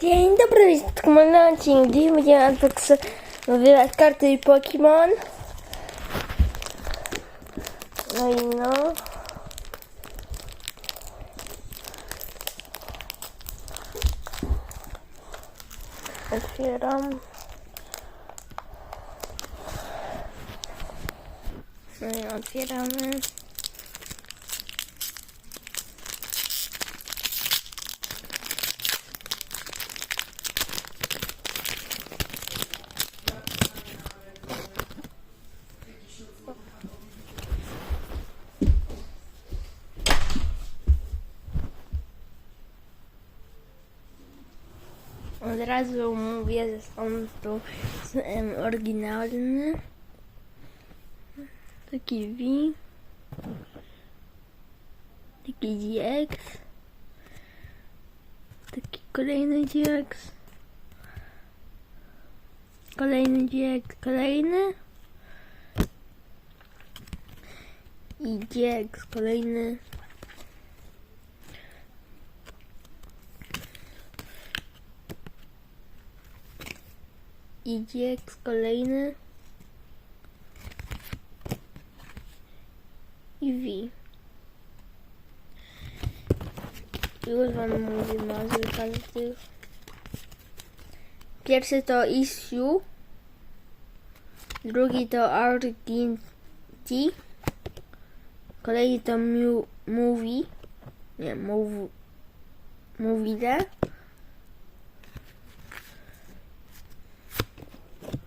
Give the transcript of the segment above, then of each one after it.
Dzień dobry, jest na odcinku. Dziś będziemy unboxować karty Pokémon. No i no. Otwieram. No i otwieramy. Od razu mówię, że są tu em, oryginalne. Taki V. Taki GX. Taki kolejny GX. Kolejny GX, kolejny. I GX, kolejny. I GX, kolejny. I V. Już wam mówię nazwy każdych. Pierwszy to Issue. Drugi to Arginty. Kolejny to mu, Movie. Nie, move, Movie.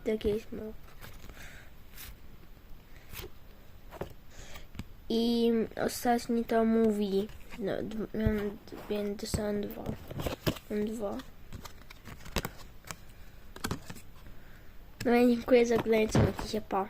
Takie jest mów. I ostatni to mówi. No, więc są dwa. Dwa. No i dziękuję za oglądanie, co się pa.